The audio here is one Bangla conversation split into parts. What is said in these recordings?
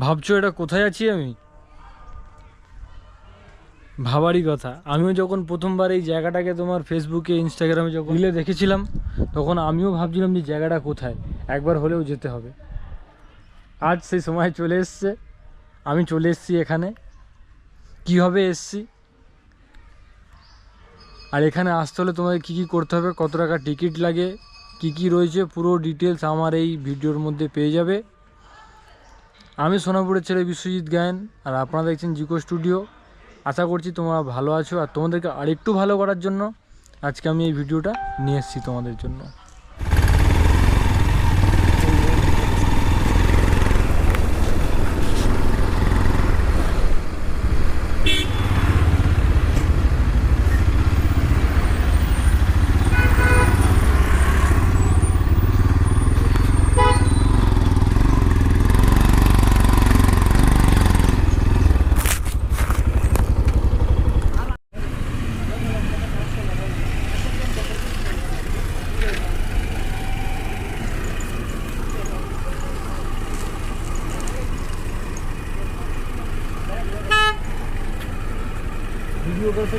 ভাবছ এটা কোথায় আছি আমি? ভাবারই কথা। আমিও যখন প্রথমবার এই জায়গাটাকে তোমার ফেসবুকে ইনস্টাগ্রামে যখন রিলে দেখেছিলাম, তখন আমিও ভাবছিলাম যে জায়গাটা কোথায়? একবার হলেও যেতে হবে। আজ সেই সময় চলে এসছে। আমি চলে এসেছি এখানে। কীভাবে এসছি? আর এখানে আসতে হলে তোমাদের কী কী করতে হবে? কত টাকা টিকিট লাগে? কি কি রয়েছে? পুরো ডিটেলস আমার এই ভিডিওর মধ্যে পেয়ে যাবে। আমি সোনাপুরের ছেলে বিশ্বজিৎ গায়েন, আর আপনারা দেখছেন জিকো স্টুডিও। আশা করছি তোমরা ভালো আছো, আর তোমাদেরকে আরেকটু ভালো করার জন্য আজকে আমি এই ভিডিওটা নিয়ে এসেছি তোমাদের জন্য।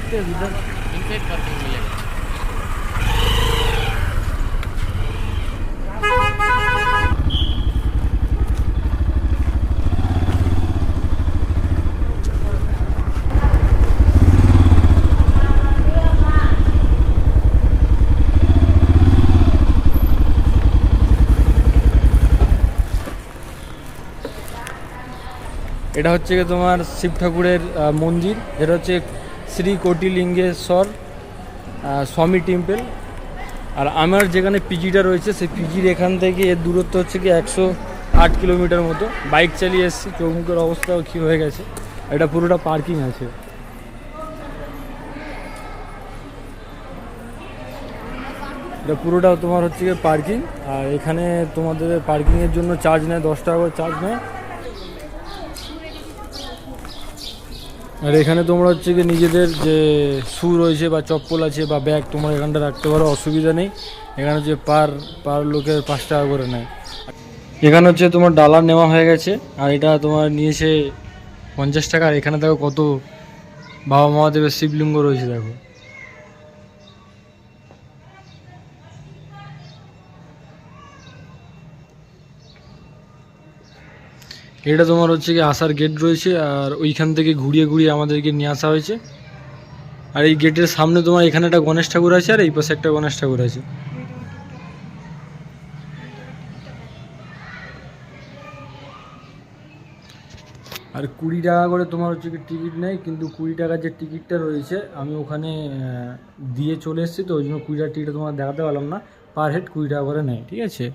सकते हैं इधर इनफेक्ट पार्किंग मिलेगा এটা হচ্ছে গিয়ে তোমার শিব ঠাকুরের আহ, মন্দির যেটা হচ্ছে শ্রী কোটিলিঙ্গেশ্বর স্বামী টেম্পল। আর আমার যেখানে পিজিটা রয়েছে, সেই পিজির এখান থেকে এর দূরত্ব হচ্ছে কি একশো আট কিলোমিটার মতো। বাইক চালিয়ে এসেছি, চৌমুখের অবস্থাও কী হয়ে গেছে, এটা পুরোটা পার্কিং আছে। এটা পুরোটা তোমার হচ্ছে পার্কিং, আর এখানে তোমাদের পার্কিংয়ের জন্য চার্জ নেয়, দশ টাকা করে চার্জ নেয়। আর এখানে তোমরা হচ্ছে কি নিজেদের যে শু রয়েছে বা চপ্পল আছে বা ব্যাগ তোমরা এখানটা রাখতে পারো, অসুবিধা নেই। এখানে হচ্ছে পার পার লোকের পাঁচ টাকা করে নেয়। এখানে হচ্ছে তোমার ডালার নেওয়া হয়ে গেছে, আর এটা তোমার নিয়েছে পঞ্চাশ টাকা। আর এখানে দেখো কত বাবা মহাদেবের শিবলিঙ্গ রয়েছে, দেখো। এটা তোমার হচ্ছে কি আসার গেট রয়েছে, আর ওইখান থেকে ঘুরিয়ে ঘুরিয়ে আমাদেরকে নিয়ে আসা হয়েছে। আর এই গেটের সামনে তোমার এখানে একটা গণেশ ঠাকুর আছে, আর এই পাশে একটা গণেশ ঠাকুর আছে। আর কুড়ি টাকা করে তোমার হচ্ছে কি টিকিট নেয় কিন্তু কুড়ি টাকার যে টিকিটটা রয়েছে, আমি ওখানে দিয়ে চলে এসেছি, তো ওই জন্য কুড়ি টাকার টিকিট তোমার দেখাতে পারলাম না। পার হেড কুড়ি টাকা করে নেয়, ঠিক আছে?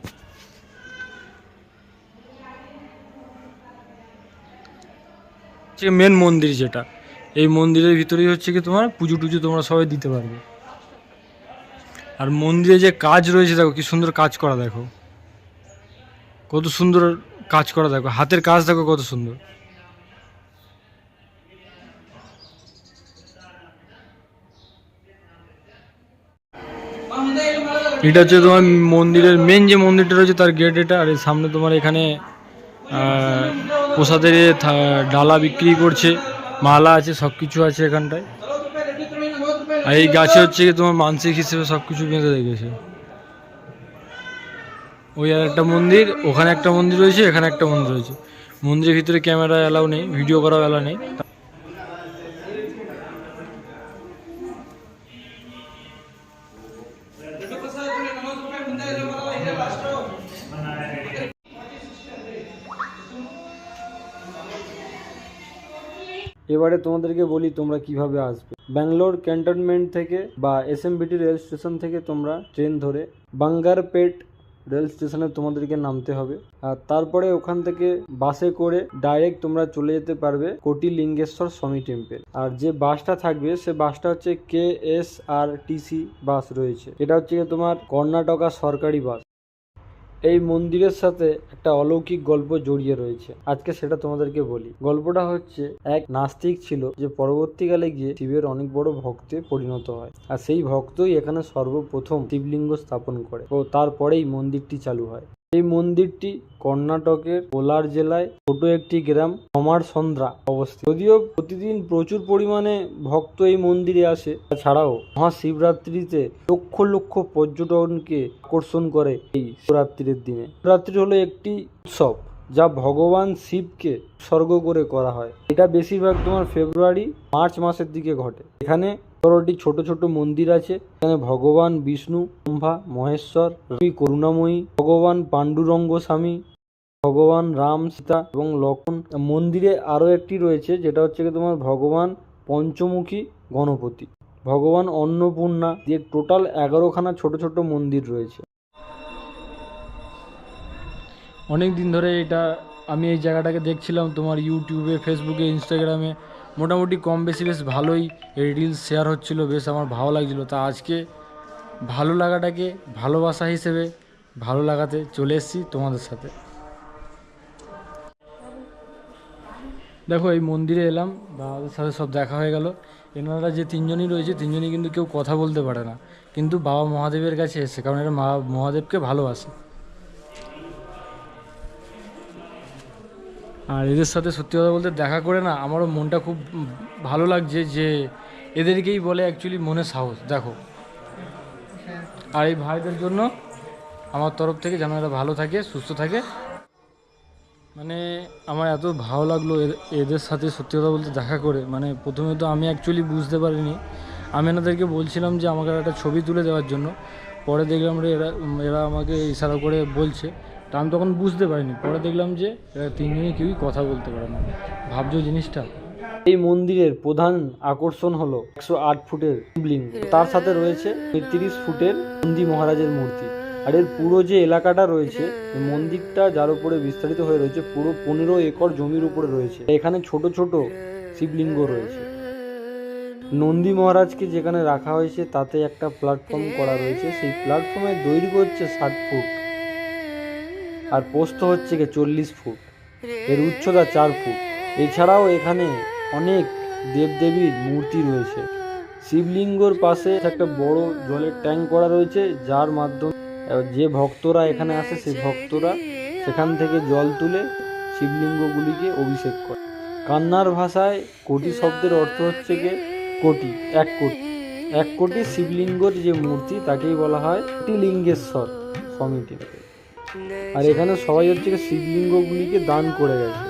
হচ্ছে মেন মন্দির যেটা। এই মন্দিরের ভিতরেই হচ্ছে কি তোমার পুজো টুজো তোমরা সবাই দিতে পারবে। আর মন্দিরে যে কাজ রয়েছে দেখো, কি সুন্দর কাজ করা দেখো। কত সুন্দর কাজ করা দেখো, হাতের কাজ দেখো কত সুন্দর। এটা হচ্ছে তোমার মন্দিরের মেন যে মন্দিরটা রয়েছে, তার গেট এটা, আর সামনে তোমার এখানে প্রসাদের ডালা বিক্রি করছে, মালা আছে সব কিছু আছে এখানটায়। আর এই গাছে হচ্ছে কি তোমার মানসিক হিসেবে সব কিছু বেঁধে রেখেছে। ওই আর একটা মন্দির, ওখানে একটা মন্দির রয়েছে, এখানে একটা মন্দির রয়েছে। মন্দিরের ভিতরে ক্যামেরা অ্যালাউ নেই, ভিডিও করাও অ্যালাউ নেই। এবারে তোমাদেরকে বলি তোমরা কীভাবে আসবে। ব্যাঙ্গালোর ক্যান্টনমেন্ট থেকে বা এসএমবিটি রেল স্টেশন থেকে তোমরা ট্রেন ধরে বাঙ্গারপেট রেল স্টেশনে তোমাদেরকে নামতে হবে। আর তারপরে ওখান থেকে বাসে করে ডাইরেক্ট তোমরা চলে যেতে পারবে কোটি লিঙ্গেশ্বর স্বামী টেম্পেল। আর যে বাসটা থাকবে, সে বাসটা হচ্ছে কে এস আর টিসি বাস রয়েছে। এটা হচ্ছে তোমার কর্ণাটকা সরকারি বাস। এই মন্দিরের সাথে একটা অলৌকিক গল্প জড়িয়ে রয়েছে। আজকে সেটা তোমাদেরকে বলি। গল্পটা হচ্ছে, এক নাস্তিক ছিল যে পরবর্তীকালে গিয়ে শিবের অনেক বড় ভক্তে পরিণত হয়। আর সেই ভক্তই এখানে সর্বপ্রথম শিবলিঙ্গ স্থাপন করে ও তারপরেই মন্দিরটি চালু হয়। এই মন্দিরটি কর্ণাটকের কোলার জেলায় ছোট একটি গ্রাম সন্দ্রা অবস্থিত। যদিও প্রতিদিন প্রচুর পরিমাণে ভক্ত এই মন্দিরে আসে, তাছাড়াও মহাশিবরাত্রিতে লক্ষ লক্ষ পর্যটনকে আকর্ষণ করে এই শিবরাত্রির দিনে। শিবরাত্রি হলো একটি উৎসব যা ভগবান শিবকে স্বর্গ করে করা হয়। এটা বেশিরভাগ তোমার ফেব্রুয়ারি, মার্চ মাসের দিকে ঘটে। এখানে পনেরোটি ছোট ছোট মন্দির আছে। এখানে ভগবান বিষ্ণু, ব্রহ্মা, মহেশ্বর রবি করুণাময়ী, ভগবান পাণ্ডুরঙ্গ স্বামী ভগবান রাম সীতা এবং লক্ষণ মন্দিরে আরও একটি রয়েছে, যেটা হচ্ছে কি তোমার ভগবান পঞ্চমুখী গণপতি, ভগবান অন্নপূর্ণা। দিয়ে টোটাল এগারোখানা ছোট ছোট মন্দির রয়েছে। অনেক দিন ধরে এটা আমি এই জায়গাটাকে দেখছিলাম, তোমার ইউটিউবে ফেসবুকে ইনস্টাগ্রামে মোটামুটি কম বেশি বেশ ভালোই এই রিলস শেয়ার হচ্ছিল, বেশ আমার ভালো লাগছিল। তা আজকে ভালো লাগাটাকে ভালোবাসা হিসেবে ভালো লাগাতে চলে এসেছি তোমাদের সাথে। দেখো, এই মন্দিরে এলাম, বাবাদের সাথে সব দেখা হয়ে গেল। এনারা যে তিনজনই রয়েছে, তিনজনই কিন্তু কেউ কথা বলতে পারে না। কিন্তু বাবা মহাদেবের কাছে এসে কারণ এরা মা মহাদেবকে ভালোবাসে। আর এদের সাথে সত্যি কথা বলতে দেখা করে না, আমারও মনটা খুব ভালো লাগছে যে এদেরকেই বলে অ্যাকচুয়ালি মনে সাহস, দেখো। আর এই ভাইদের জন্য আমার তরফ থেকে যেন এরা ভালো থাকে, সুস্থ থাকে। মানে আমার এত ভালো লাগল এদের- সাথে সত্যি কথা বলতে দেখা করে মানে প্রথমে তো আমি অ্যাকচুয়ালি বুঝতে পারিনি। আমি এনাদেরকে বলছিলাম যে আমাকে একটা ছবি তুলে দেওয়ার জন্য, পরে দেখলাম রে এরা এরা আমাকে ইশারা করে বলছে। তা আমি তখন বুঝতে পারিনি। পরে দেখলাম যে তিনজনই কেউই কথা বলতে পারে না। ভাবছ জিনিসটা? এই মন্দিরের প্রধান আকর্ষণ হলো একশো আট ফুটের শিবলিঙ্গ। তার সাথে রয়েছে তিরিশ ফুটের নন্দী মহারাজের মূর্তি। আর এর পুরো যে এলাকাটা রয়েছে মন্দিরটা যার উপরে বিস্তারিত হয়ে রয়েছে, পুরো পনেরো একর জমির উপরে রয়েছে। এখানে ছোট ছোট শিবলিঙ্গ রয়েছে। নন্দী মহারাজকে যেখানে রাখা হয়েছে, তাতে একটা প্ল্যাটফর্ম করা রয়েছে। সেই প্ল্যাটফর্মের দৈর্ঘ্য হচ্ছে ষাট ফুট। আর প্রস্থ হচ্ছে গিয়ে চল্লিশ ফুট। এর উচ্চতা চার ফুট। এছাড়াও এখানে অনেক দেবদেবীর মূর্তি রয়েছে। শিবলিঙ্গর পাশে একটা বড় জলের ট্যাঙ্ক করা রয়েছে যার মাধ্যমে যে ভক্তরা এখানে আসে সেই ভক্তরা সেখান থেকে জল তুলে শিবলিঙ্গগুলিকে অভিষেক করে। কান্নার ভাষায় কোটি শব্দের অর্থ হচ্ছে গিয়ে কোটি এক কোটি। এক কোটি শিবলিঙ্গর যে মূর্তি তাকেই বলা হয় কোটি লিঙ্গেশ্বর সমিতি। আর এখানে সবাই হচ্ছে শিবলিঙ্গগুলিকে দান করে গেছে।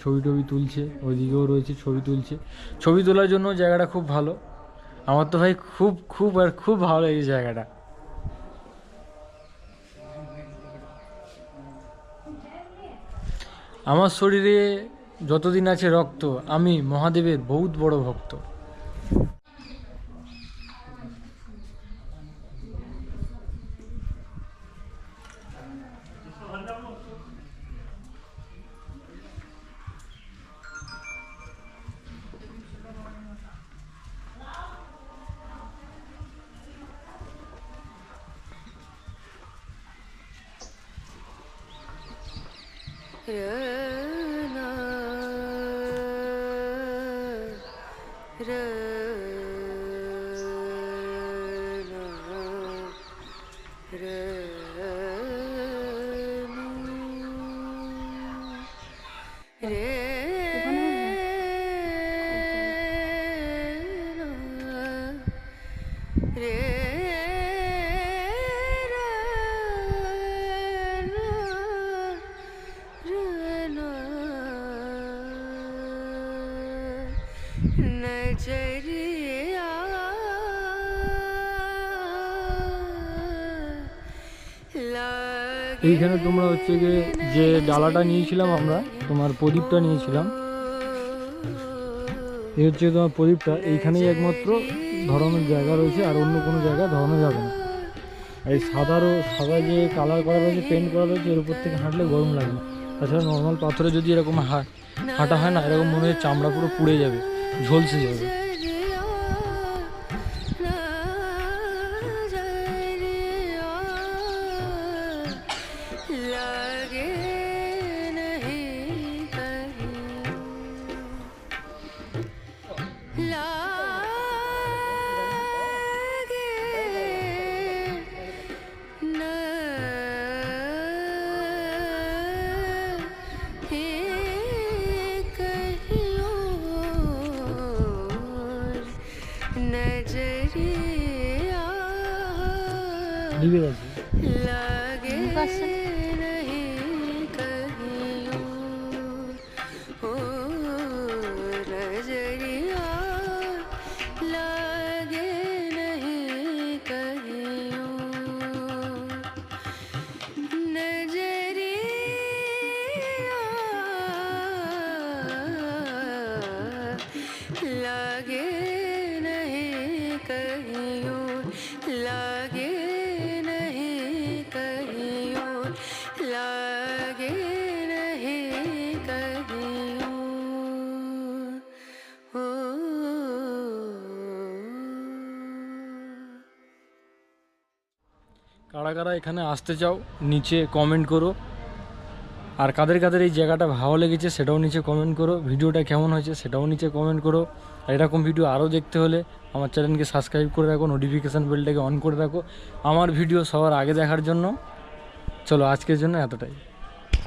ছবি টবি তুলছে, ওইদিকেও রয়েছে ছবি তুলছে। ছবি তোলার জন্য জায়গাটা খুব ভালো। আমার তো ভাই খুব খুব আর খুব ভালো লেগেছে জায়গাটা। আমার শরীরে যতদিন আছে রক্ত, আমি মহাদেবের বহুত বড় ভক্ত। रा এইখানে তোমরা হচ্ছে গিয়ে যে ডালাটা নিয়েছিলাম আমরা, তোমার প্রদীপটা নিয়েছিলাম। এই হচ্ছে তোমার প্রদীপটা। এইখানেই একমাত্র ধরানোর জায়গা রয়েছে, আর অন্য কোনো জায়গায় ধরানো যাবে না। এই সাদারও সাদা যে কালার করা রয়েছে পেন্ট করা রয়েছে, এর উপর থেকে হাঁটলে গরম লাগে না। তাছাড়া নর্মাল পাথরে যদি এরকম হাঁটা হয় না, এরকম মনে হয় চামড়া পুরো পুড়ে যাবে, ঝলসে যাবে। ডিবে আছে কারা কারা এখানে আসতে চাও, নিচে কমেন্ট করো। আর কাদের কাদের এই জায়গাটা ভালো লেগেছে সেটাও নিচে কমেন্ট করো। ভিডিওটা কেমন হয়েছে সেটাও নিচে কমেন্ট করো। আর এরকম ভিডিও আরও দেখতে হলে আমার চ্যানেলকে সাবস্ক্রাইব করে রাখো নোটিফিকেশান বেলটাকে অন করে রাখো। আমার ভিডিও সবার আগে দেখার জন্য। চলো আজকের জন্য এতটাই।